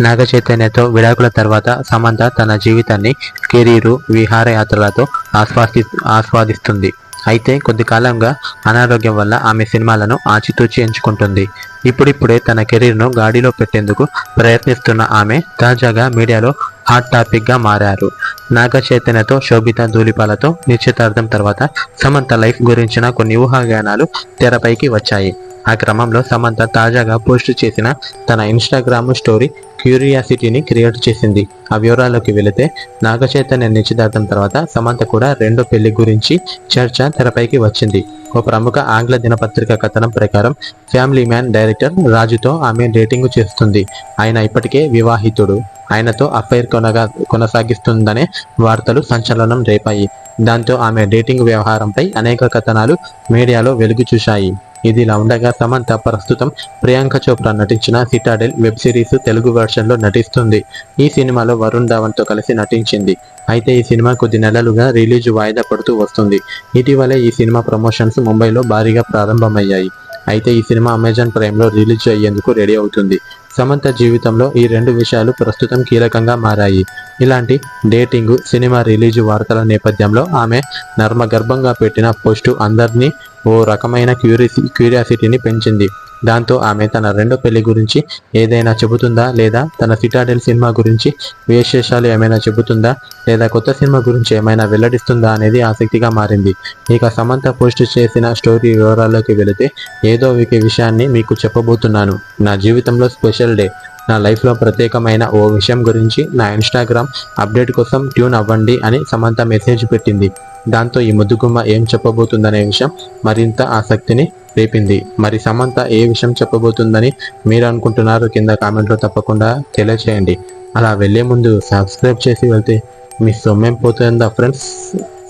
నాగ చైతన్యతో విడాకుల తర్వాత సమంత తన జీవితాన్ని కెరీరు విహారయాత్రలతో ఆస్వాది ఆస్వాదిస్తుంది. అయితే కొద్ది కాలంగా అనారోగ్యం వల్ల ఆమె సినిమాలను ఆచితూచి ఎంచుకుంటుంది. ఇప్పుడిప్పుడే తన కెరీర్ను గాడిలో పెట్టేందుకు ప్రయత్నిస్తున్న ఆమె తాజాగా మీడియాలో హాట్ టాపిక్గా మారారు. నాగ చైతన్యతో శోభిత ధూళిపాలతో నిశ్చితార్థం తర్వాత సమంత లైఫ్ గురించిన కొన్ని ఊహాగానాలు తెరపైకి వచ్చాయి. ఆ క్రమంలో సమంత తాజాగా పోస్ట్ చేసిన తన ఇన్స్టాగ్రామ్ స్టోరీ క్యూరియాసిటీని క్రియేట్ చేసింది. ఆ వివరాల్లోకి వెళితే నాగచైతన్య నిశ్చితార్థం తర్వాత సమంత కూడా రెండో పెళ్ళి గురించి చర్చ తెరపైకి వచ్చింది. ఓ ప్రముఖ ఆంగ్ల దినపత్రిక కథనం ప్రకారం ఫ్యామిలీ మ్యాన్ డైరెక్టర్ రాజుతో ఆమె డేటింగ్ చేస్తుంది. ఆయన ఇప్పటికే వివాహితుడు. ఆయనతో అఫైర్ కొనగా కొనసాగిస్తుందనే వార్తలు సంచలనం రేపాయి. దాంతో ఆమె డేటింగ్ వ్యవహారంపై అనేక కథనాలు మీడియాలో వెలుగు చూశాయి. ఇదిలా ఉండగా సమంత ప్రస్తుతం ప్రియాంక చోప్రా నటించిన సిటాడెల్ వెబ్ సిరీస్ తెలుగు వెర్షన్లో నటిస్తుంది. ఈ సినిమాలో వరుణ్ ధావన్తో కలిసి నటించింది. అయితే ఈ సినిమా కొద్ది నెలలుగా రిలీజ్ వాయిదా పడుతూ వస్తుంది. ఇటీవలే ఈ సినిమా ప్రమోషన్స్ ముంబైలో భారీగా ప్రారంభమయ్యాయి. అయితే ఈ సినిమా అమెజాన్ ప్రైమ్లో రిలీజ్ అయ్యేందుకు రెడీ అవుతుంది. సమంత జీవితంలో ఈ రెండు విషయాలు ప్రస్తుతం కీలకంగా మారాయి. ఇలాంటి డేటింగ్ సినిమా రిలీజ్ వార్తల నేపథ్యంలో ఆమె నర్మగర్భంగా పెట్టిన పోస్టు అందరినీ ఓ రకమైన క్యూరిసి క్యూరియాసిటీని పెంచింది. దాంతో ఆమె తన రెండో పెళ్ళి గురించి ఏదైనా చెబుతుందా లేదా తన సిటాడెల్ సినిమా గురించి విశేషాలు ఏమైనా చెబుతుందా లేదా కొత్త సినిమా గురించి ఏమైనా వెల్లడిస్తుందా అనేది ఆసక్తిగా మారింది. ఇక సమంత పోస్ట్ చేసిన స్టోరీ వివరాల్లోకి వెళితే ఏదో ఒక విషయాన్ని మీకు చెప్పబోతున్నాను. నా జీవితంలో స్పెషల్ డే. నా లైఫ్లో ప్రత్యేకమైన ఓ విషయం గురించి నా ఇన్స్టాగ్రామ్ అప్డేట్ కోసం ట్యూన్ అవ్వండి అని సమంత మెసేజ్ పెట్టింది. దాంతో ఈ ముద్దుగుమ్మ ఏం చెప్పబోతుందనే విషయం మరింత ఆసక్తిని రేపింది. మరి సమంత ఏ విషయం చెప్పబోతుందని మీరు అనుకుంటున్నారు కింద కామెంట్లో తప్పకుండా తెలియచేయండి. అలా వెళ్ళే ముందు సబ్స్క్రైబ్ చేసి వెళ్తే మీ సొమ్మేం పోతుందా ఫ్రెండ్స్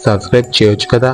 సబ్స్క్రైబ్ చేయొచ్చు కదా.